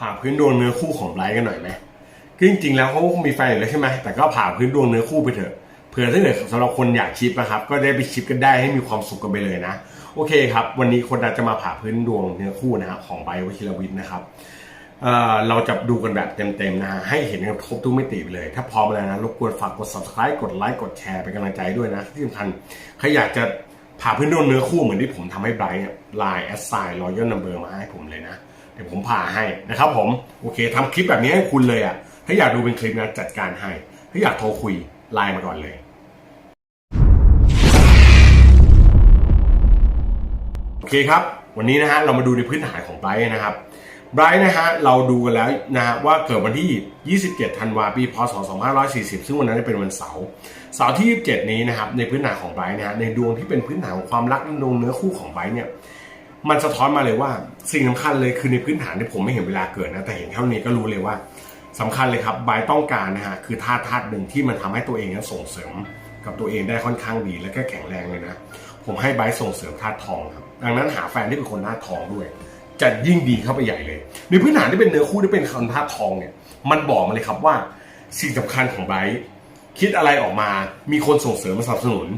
ผ่าพื้นดวงเนื้อคู่ของไบรท์กันหน่อยไหมคือจริงๆแล้วเขาคงมีแฟนอยู่แล้วใช่ไหมแต่ก็ผ่าพื้นดวงเนื้อคู่ไปเถอะเผื่อถ้าเกิดสำหรับคนอยากชิปนะครับ ก็ได้ไปชิปกันได้ให้มีความสุขกันไปเลยนะ โอเคครับ วันนี้คนอาจจะมาผ่าพื้นดวงเนื้อคู่นะครับของไบรท์วชิรวิทย์นะครับเเราจะดูกันแบบเต็มๆนะฮะให้เห็นกันครบทุกมิติไปเลย ถ้าพร้อมแล้วนะรบกวนฝากกด subscribe กดไลค์กดแชร์เป็นกำลังใจด้วยนะที่สำคัญใครอยากจะผ่าพื้นดวงเนื้อคู่เหมือนที่ผมทำให้ไบรท์เนี่ยไลน์แอสไซน์รอยัลนัมเบอร์มาให้ผมเลยนะ ดี๋ยวผมผ่าให้นะครับผมโอเคทำคลิปแบบนี้ให้คุณเลยอะถ้าอยากดูเป็นคลิปนะจัดการให้ ถ้าอยากโทรคุยไลน์มาก่อนเลยโอเคครับ วันนี้นะฮะเรามาดูในพื้นฐานของไบรท์นะครับไบรท์นะฮะเราดูกันแล้วนะฮะว่าเกิดวันที่ 27 ธันวาปีพศ 2540 ซึ่งวันนั้นเป็นวันเสาร์เสาร์ที่ 27 นี้นะครับในพื้นฐานของไบรท์นะฮะในดวงที่เป็นพื้นฐานของความรักและดวงเนื้อคู่ของไบรท์เนี่ย มันสะท้อนมาเลยว่าสิ่งสำคัญเลยคือในพื้นฐานที่ผมไม่เห็นเวลาเกิดนะแต่เห็นเท่านี้ก็รู้เลยว่าสำคัญเลยครับบายต้องการนะฮะคือธาตุธาตุหนึ่งที่มันทำให้ตัวเองนั้นส่งเสริม กับตัวเองได้ค่อนข้างดีและก็แข็งแรงเลยนะผมให้บายส่งเสริมธาตุทองครับดังนั้นหาแฟนที่เป็นคนธาตุทองด้วย จะยิ่งดีเข้าไปใหญ่เลย ในพื้นฐานที่เป็นเนื้อคู่ที่เป็นคนธาตุทองเนี่ยมันบอกมาเลยครับว่าสิ่งสำคัญของไบคิดอะไรออกมา มีคนส่งเสริมมาสนับสนุน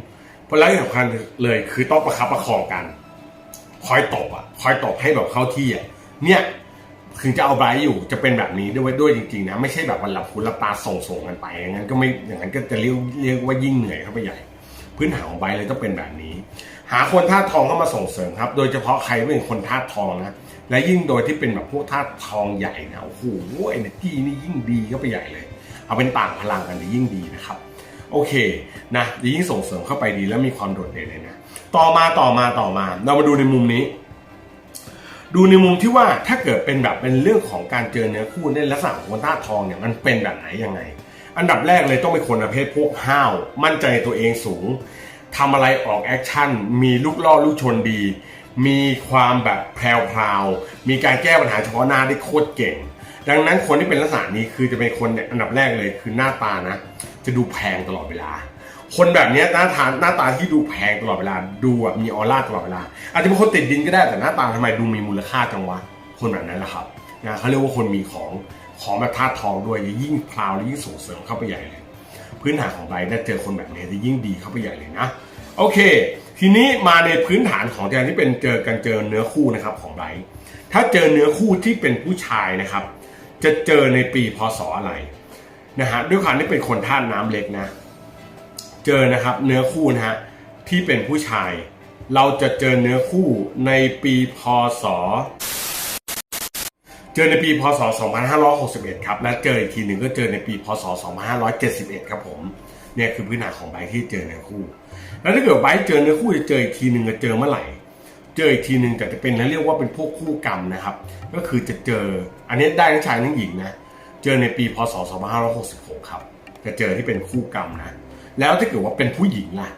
เพราะแล้วที่งสำคัญเลยคือต้องประคับประคองกัน คอยตบอะคอยตบให้แบบเข้าที่อะเนี่ยถึงจะเอาไบรท์อยู่จะเป็นแบบนี้ด้วยด้วยจริงๆนะไม่ใช่แบบวันหลับหูหลับตาส่งส่งกันไปอย่างนั้นก็ไม่อย่างนั้นก็จะเรียกเรียกว่ายิ่งเหนื่อยเข้าไปใหญ่ พื้นฐานของไบรท์เลยต้องเป็นแบบนี้ หาคนธาตุทองเข้ามาส่งเสริมครับ โดยเฉพาะใครเป็นคนธาตุทองนะและยิ่งโดยที่เป็นแบบพวกธาตุทองใหญ่นะโอ้โหเอเนจีนี่ยิ่งดีเข้าไปใหญ่เลย เอาเป็นต่างพลังกันจะยิ่งดีนะครับ โอเคนะยิ่งส่งเสริมเข้าไปดีแล้วมีความโดดเด่นเลยนะ ต่อมาต่อมาต่อมา เรามาดูในมุมนี้ ดูในมุมที่ว่าถ้าเกิดเป็นแบบเป็นเรื่องของการเจอเนื้อคู่ในลักษณะของคนธาทองเนี่ยมันเป็นแบบไหนยังไง อันดับแรกเลยต้องเป็นคนประเภทพวกห้าว มั่นใจตัวเองสูงทำอะไรออกแอคชั่น มีลูกล่อลูกชนดี มีความแบบแพรวๆมีการแก้ปัญหาเฉพาะหน้าได้โคตรเก่ง ดังนั้นคนที่เป็นลักษณะนี้คือจะเป็นคนเนี่ยอันดับแรกเลยคือหน้าตานะ จะดูแพงตลอดเวลา คนแบบนี้หน้าตาหน้าตาที่ดูแพงตลอดเวลา ดูแบบมีออร่าตลอดเวลา อาจจะเป็นคนติดดินก็ได้แต่หน้าตาทำไมดูมีมูลค่าจังวะคนแบบนั้นแหละครับนะเขาเรียกว่าคนมีของของแบบธาตุทองด้วยยิ่งพราวและยิ่งส่งเสริมเข้าไปใหญ่เลย พื้นฐานของไบรท์เนี่ยเจอคนแบบนี้จะยิ่งดีเข้าไปใหญ่เลยนะ โอเค ทีนี้มาในพื้นฐานของการที่เป็นเจอกันเจอเนื้อคู่นะครับของไบถ้าเจอเนื้อคู่ที่เป็นผู้ชายนะครับ จะเจอในปีพศอะไร นะฮะด้วยความที่เป็นคนธาตุน้ำเล็กนะ เจอนะครับเนื้อคู่นะฮะที่เป็นผู้ชาย เราจะเจอเนื้อคู่ในปีพศ เจอในปีพศ 2561 ครับ และเจออีกทีหนึ่งก็เจอในปีพศ 2571 ครับผมเนี่ยคือพื้นฐานของไบที่เจอเนื้อคู่ แล้วถ้าเกิดไบเจอเนื้อคู่จะเจออีกทีหนึ่งจะเจอเมื่อไหร่เจออีกทีหนึ่งแต่จะเป็นเรียกว่าเป็นพวกคู่กรรมนะครับ ก็คือจะเจออันนี้ได้ทั้งชายทั้งหญิงนะ เจอในปีพศ 2566 ครับ จะเจอที่เป็นคู่กรรมนะ แล้วถ้าเกิดว่าเป็นผู้หญิงล่ะ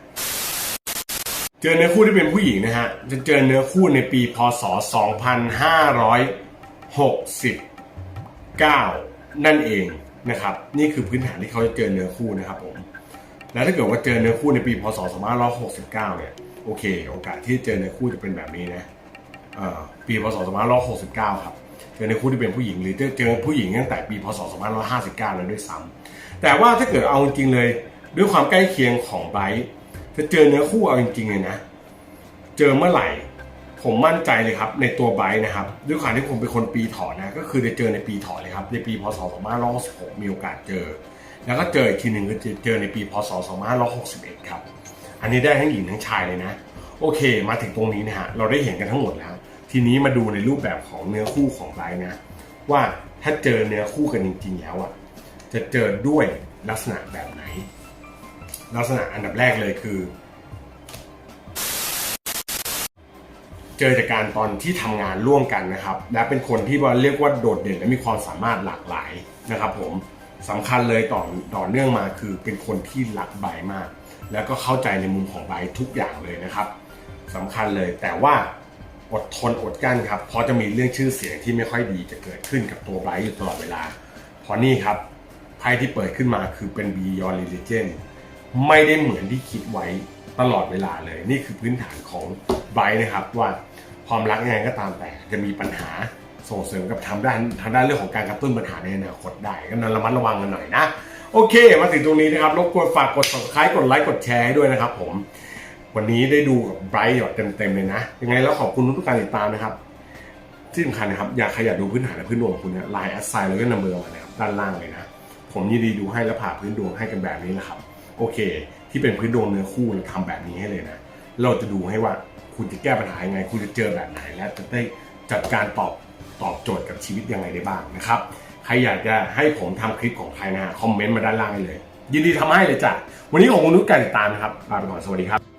เจอเนื้อคู่ที่เป็นผู้หญิงนะฮะ จะเจอเนื้อคู่ในปีพศ 2569 นั่นเองนะครับ นี่คือพื้นฐานที่เขาจะเจอเนื้อคู่นะครับผม แล้วถ้าเกิดว่าเจอเนื้อคู่ในปีพศ 2569 เนี่ย โอเค โอกาสที่เจอเนื้อคู่จะเป็นแบบนี้นะอ่อปีพศ 2569 ครับ เจอในคู่ที่เป็นผู้หญิงหรือเจอผู้หญิงตั้งแต่ปีพศ 2559แล้วด้วยซ้ำแต่ว่าถ้าเกิดเอาจริงเลยด้วยความใกล้เคียงของไบรท์จะเจอเนื้อคู่เอาจริงๆเลยนะ เจอเมื่อไหร่ผมมั่นใจเลยครับในตัวไบรท์นะครับ ด้วยความที่ผมเป็นคนปีถอนะก็คือได้เจอในปีถอเลยครับในปีพศ 2566มีโอกาสเจอ แล้วก็เจออีกทีหนึ่งก็เจอในปีพศ 2561 ครับ อันนี้ได้ทั้งหญิงทั้งชายเลยนะ โอเค มาถึงตรงนี้นะฮะเราได้เห็นกันทั้งหมดแล้ว ทีนี้มาดูในรูปแบบของเนื้อคู่ของไบร์นะ ว่าถ้าเจอเนื้อคู่กันจริง ๆ แล้วอะจะเจอด้วยลักษณะแบบไหน ลักษณะอันดับแรกเลยคือ เจอจากการตอนที่ทำงานร่วมกันนะครับ และเป็นคนที่ว่าเรียกว่าโดดเด่นและมีความสามารถหลากหลายนะครับ ผมสำคัญเลยต่อต่อเนื่องมาคือเป็นคนที่รักใบมาก แล้วก็เข้าใจในมุมของใบทุกอย่างเลยนะครับสำคัญเลยแต่ว่า อดทนอดกั้นครับ เพราะจะมีเรื่องชื่อเสียงที่ไม่ค่อยดีจะเกิดขึ้นกับตัวไบรท์อยู่ตลอดเวลา เพราะนี่ครับไพ่ที่เปิดขึ้นมาคือเป็น Beyond Religion ไม่ได้เหมือนที่คิดไว้ตลอดเวลาเลย นี่คือพื้นฐานของไบรท์นะครับว่าความรักยังไงก็ตามแต่จะมีปัญหาส่งเสริมกับทางด้านทางด้านเรื่องของการกระตุ้นปัญหาในอนาคตได้ก็นั้นระมัดระวังกันหน่อยนะ โอเค มาถึงตรงนี้นะครับรบกวนฝากกด subscribe กดไลค์กดแชร์ให้ด้วยนะครับผม วันนี้ได้ดูกับไบรท์แบบเต็มๆเลยนะ ยังไงแล้วขอบคุณทุกการติดตามนะครับ ที่สำคัญนะครับ อยากใครอยากดูพื้นฐานและพื้นดวงของคุณเนี่ยไลน์แอดไซน์แล้วก็นัมเบอร์มานะครับด้านล่างเลยนะ ผมยินดีดูให้และผ่าพื้นดวงให้กันแบบนี้นะครับ โอเค ที่เป็นพื้นดวงเนื้อคู่เราทำแบบนี้ให้เลยนะ เราจะดูให้ว่าคุณจะแก้ปัญหายังไง คุณจะเจอแบบไหน และจะได้จัดการตอบตอบโจทย์กับชีวิตยังไงได้บ้างนะครับ ใครอยากจะให้ผมทำคลิปของใครนะคอมเมนต์มาด้านล่างเลย ยินดีทำให้เลยจ้ะ วันนี้ขอบคุณทุกการติดตามนะครับลาไปก่อน สวัสดีครับ